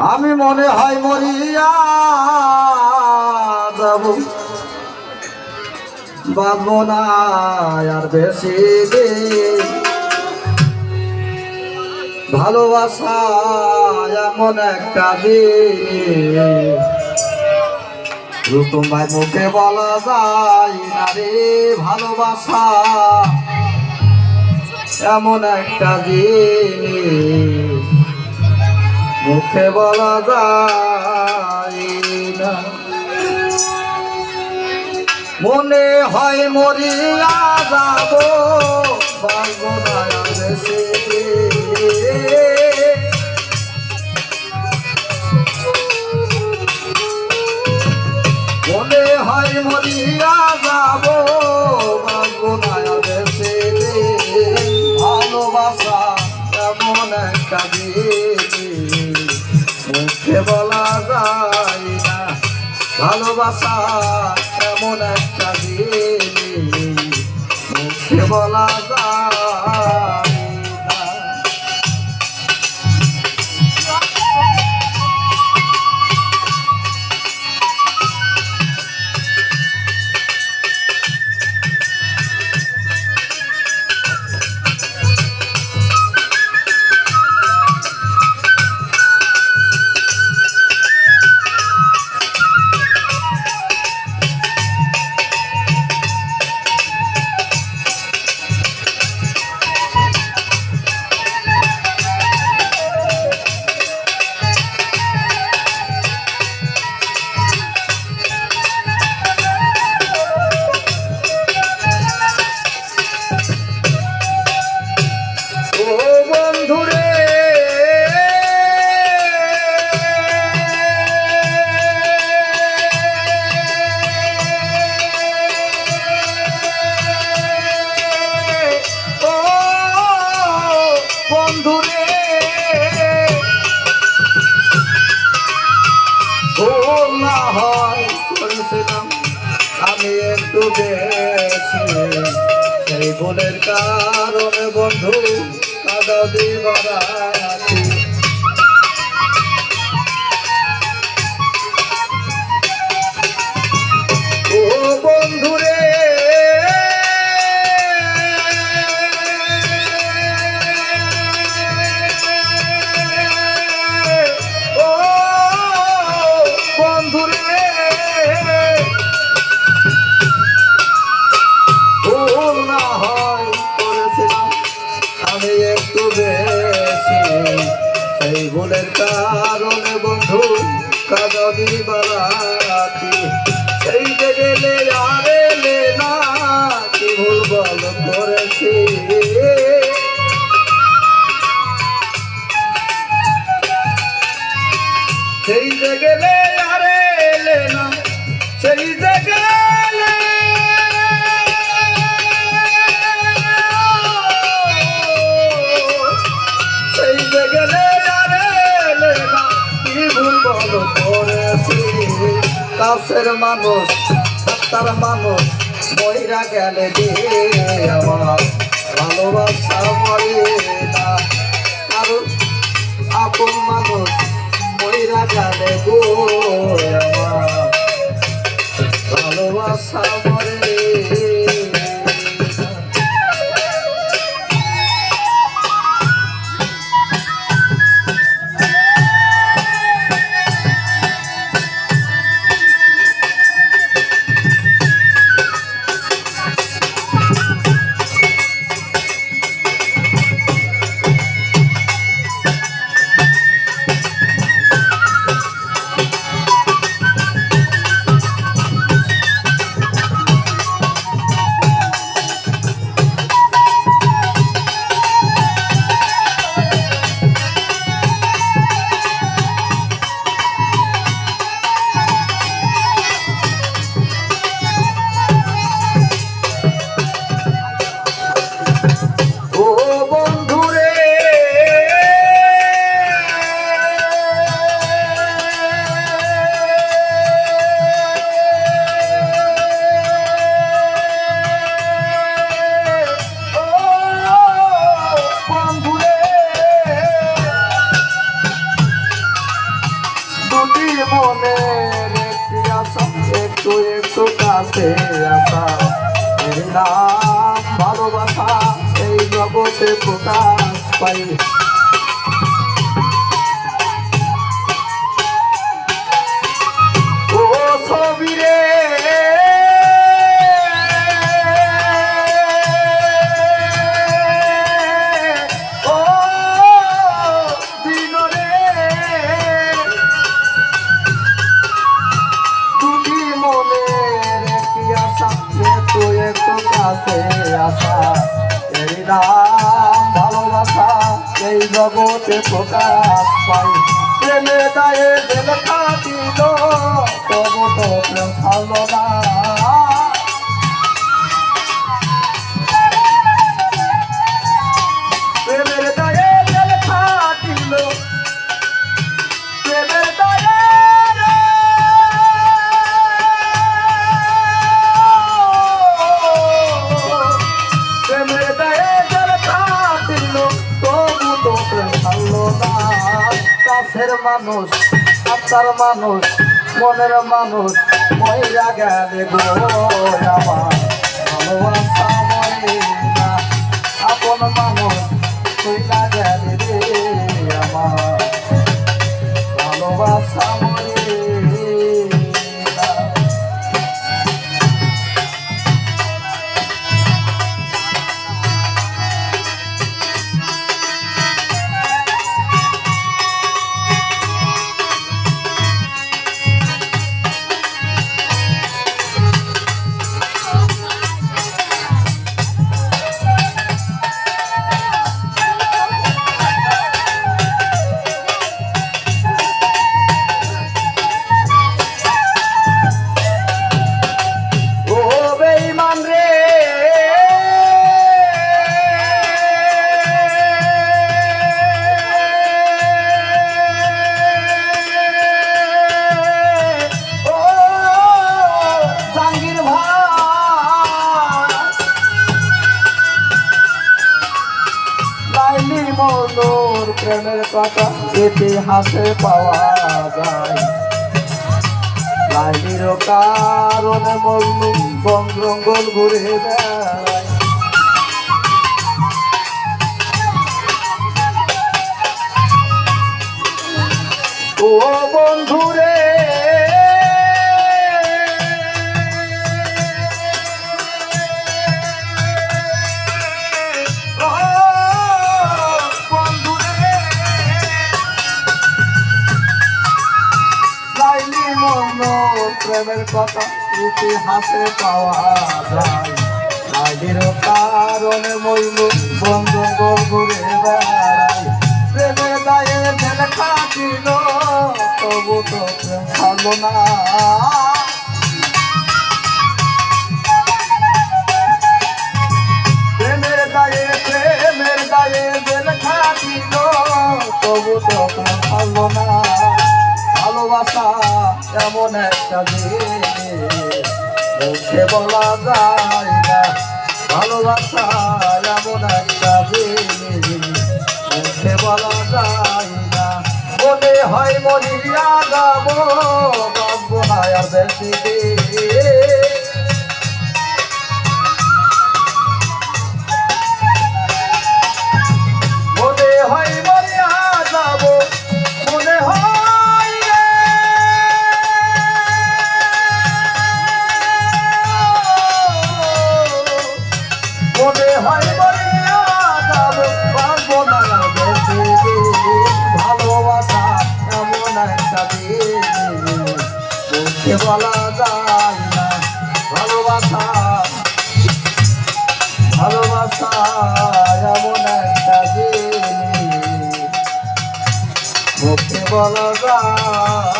আমি মনে হয় মরিয়া যাব। না আর বেশি দিন। ভালোবাসা এমন একটা জিনিস তোমায় মুখে বলা যায় না রে ভালোবাসা এমন একটা জিনিস মুখে বলা যায় না। মনে হয় মরিয়া যাব বাংলায় না ভালোবাসা এমন একটা জিনিস বলা আমি সেই ভুলের কারণে বন্ধু কাদা দিবারাতি ও বন্ধুরে বন্ধু বারাতি, সেই যে গেলে আর এলে না কি ভুল বল করেছি। সেই যে গেলে আর এলে না সেই যে গেলে কাছের মানুষ আত্মার মানুষ বহিরা গেলে আমার। ভালোবাসা মরে না কারণ আপন মানুষ মহিরা গেলে গো আমার। ভালোবাসা মরে জগতে প্রকাশ পাই জগতে প্রকাশ পাই প্রেমে দায়ে দিল কাটিল তবু তো প্রেম ভালো না। মানুষ আত্মার মানুষ মনের মানুষ মহিলা গেলে গো আমার ভালোবাসা প্রেমের কথা ইতিহাসে পাওয়া যায়। কারণে মজনু বন জঙ্গল ঘুরে ও বন্ধুরে প্রেমের কথা ইতিহাসে পাওয়া যায়। লাইলির কারণে মইল বন্ধ ঘুরে তো প্রেম দায়ে ঢেলে খাটিল তবু তো প্রেম ছাড়লো না। ভালোবাসা এমন একটা জিনিস মুখে বলা যায় না, ভালোবাসা এমন একটা জিনিস মুখে বলা যায় না, মনে হয় মরিয়া যাব না আর বেশি মনে হয় মরিয়া যাব পারব না দিন। ভালোবাসা এমন একটা দিন ভালোবাসা ভালোবাসা এমন একটা মুখে বলা যায়